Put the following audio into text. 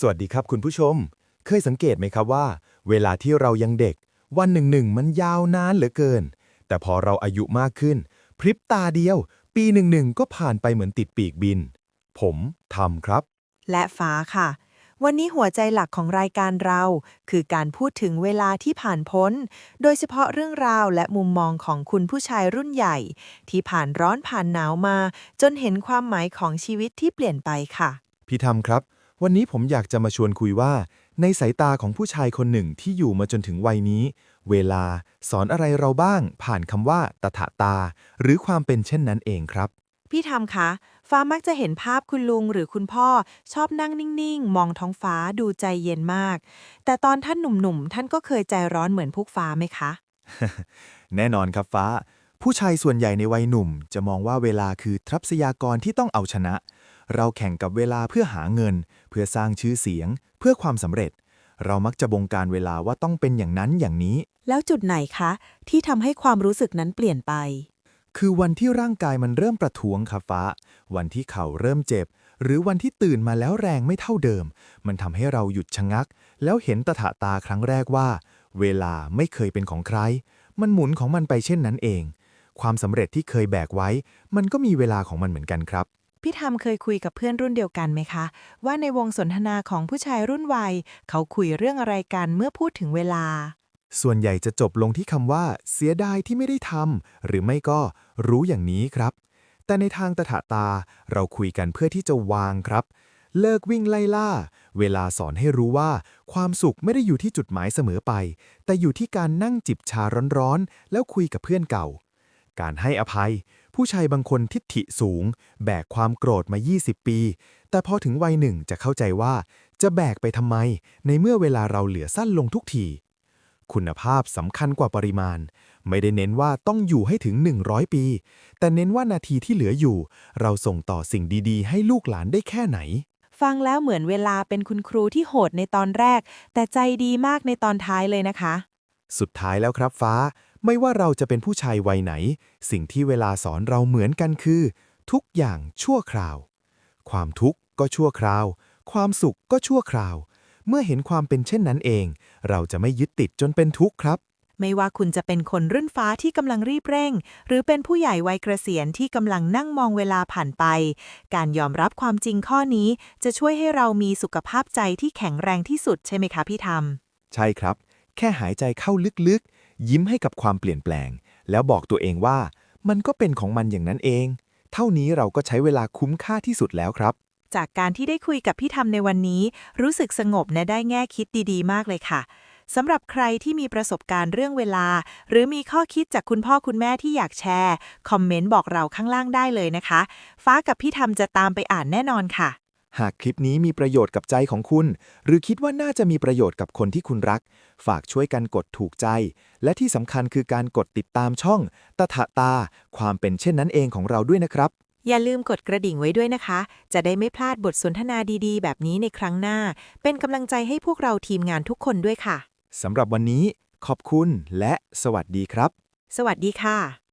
สวัสดีครับคุณผู้ชม เคยสังเกตไหมครับว่า เวลาที่เรายังเด็ก วันหนึ่งหนึ่งมันยาวนานเหลือเกิน แต่พอเราอายุมากขึ้น พริบตาเดียว ปีหนึ่งหนึ่งก็ผ่านไปเหมือนติดปีกบิน ผมทำครับ และฟ้าค่ะ วันนี้หัวใจหลักของรายการเรา คือการพูดถึงเวลาที่ผ่านพ้น โดยเฉพาะเรื่องราวและมุมมองของคุณผู้ชายรุ่นใหญ่ ที่ผ่านร้อนผ่านหนาวมา จนเห็นความหมายของชีวิตที่เปลี่ยนไปค่ะ พี่ทำครับ วันนี้ผมอยากจะมาชวนคุยว่า ในสายตาของผู้ชายคนหนึ่งที่อยู่มาจนถึงวัยนี้ เวลาสอนอะไรเราบ้าง ผ่านคำว่าตถาตา หรือความเป็นเช่นนั้นเองครับ พี่ทำคะ ฟ้ามักจะเห็นภาพคุณลุงหรือคุณพ่อ ชอบนั่งนิ่งๆ มองท้องฟ้าดูใจเย็นมาก แต่ตอนท่านหนุ่มๆ ท่านก็เคยใจร้อนเหมือนพวกฟ้าไหมคะ แน่นอนครับฟ้า ผู้ชายส่วนใหญ่ในวัยหนุ่ม จะมองว่าเวลาคือทรัพยากรที่ต้องเอาชนะ เราแข่งกับเวลาเพื่อหาเงิน เพื่อสร้างชื่อเสียง เพื่อความสำเร็จ เรามักจะบงการเวลาว่าต้องเป็นอย่างนั้นอย่างนี้ แล้วจุดไหนคะ ที่ทำให้ความรู้สึกนั้นเปลี่ยนไป คือวันที่ร่างกายมันเริ่มประท้วงครับฟ้า วันที่เข่าเริ่มเจ็บ หรือวันที่ตื่นมาแล้วแรงไม่เท่าเดิม มันทำให้เราหยุดชะงัก แล้วเห็นตถาตาครั้งแรกว่า เวลาไม่เคยเป็นของใคร มันหมุนของมันไปเช่นนั้นเอง ความสำเร็จที่เคยแบกไว้ มันก็มีเวลาของมันเหมือนกันครับ พี่ทำเคยคุยกับเพื่อนรุ่นเดียวกันไหมคะ ว่าในวงสนทนาของผู้ชายรุ่นวัย เขาคุยเรื่องอะไรกันเมื่อพูดถึงเวลา ส่วนใหญ่จะจบลงที่คำว่า เสียดายที่ไม่ได้ทำหรือไม่ก็รู้อย่างนี้ครับ แต่ในทางตถาตาเราคุยกันเพื่อที่จะวางครับ เลิกวิ่งไล่ล่า เวลาสอนให้รู้ว่า ความสุขไม่ได้อยู่ที่จุดหมายเสมอไป แต่อยู่ที่การนั่งจิบชาร้อนๆแล้วคุยกับเพื่อนเก่า การให้อภัย ผู้ชายบางคนทิฐิสูง แบกความโกรธมา 20 ปี แต่พอถึงวัยหนึ่งจะเข้าใจว่า จะแบกไปทำไม ในเมื่อเวลาเราเหลือสั้นลงทุกที คุณภาพสำคัญกว่าปริมาณ ไม่ได้เน้นว่าต้องอยู่ให้ถึง 100 ปี แต่เน้นว่านาทีที่เหลืออยู่ เราส่งต่อสิ่งดีๆ ให้ลูกหลานได้แค่ไหน ฟังแล้วเหมือนเวลาเป็นคุณครูที่โหดในตอนแรก แต่ใจดีมากในตอนท้ายเลยนะคะ สุดท้ายแล้วครับฟ้า ไม่ว่าเราจะเป็นผู้ชายวัยไหน สิ่งที่เวลาสอนเราเหมือนกันคือ ทุกอย่างชั่วคราว ความทุกข์ก็ชั่วคราว ความสุขก็ชั่วคราว เมื่อเห็นความเป็นเช่นนั้นเอง เราจะไม่ยึดติดจนเป็นทุกข์ครับ ไม่ว่าคุณจะเป็นคนรุ่นฟ้าที่กำลังรีบเร่ง หรือเป็นผู้ใหญ่วัยเกษียณที่กำลังนั่งมองเวลาผ่านไป การยอมรับความจริงข้อนี้ จะช่วยให้เรามีสุขภาพใจที่แข็งแรงที่สุดใช่ไหมคะพี่ธรรม ใช่ครับ แค่หายใจเข้าลึกๆ ยิ้มให้กับความเปลี่ยนแปลง แล้วบอกตัวเองว่า มันก็เป็นของมันอย่างนั้นเอง เท่านี้เราก็ใช้เวลาคุ้มค่าที่สุดแล้วครับ จากการที่ได้คุยกับพี่ธรรมในวันนี้ รู้สึกสงบและได้แง่คิดดีๆ มากเลยค่ะสำหรับใครที่มีประสบการณ์เรื่องเวลา หรือมีข้อคิดจากคุณพ่อคุณแม่ที่อยากแชร์ คอมเมนต์บอกเราข้างล่างได้เลยนะคะ ฟ้ากับพี่ธรรมจะตามไปอ่านแน่นอนค่ะ หากคลิปนี้มีประโยชน์กับใจของคุณ หรือคิดว่าน่าจะมีประโยชน์กับคนที่คุณรัก ฝากช่วยกันกดถูกใจ และที่สำคัญคือการกดติดตามช่องตถาตา ความเป็นเช่นนั้นเองของเราด้วยนะครับ อย่าลืมกดกระดิ่งไว้ด้วยนะคะ จะได้ไม่พลาดบทสนทนาดีๆ แบบนี้ในครั้งหน้า เป็นกำลังใจให้พวกเราทีมงานทุกคนด้วยค่ะสำหรับวันนี้ ขอบคุณและสวัสดีครับ สวัสดีค่ะ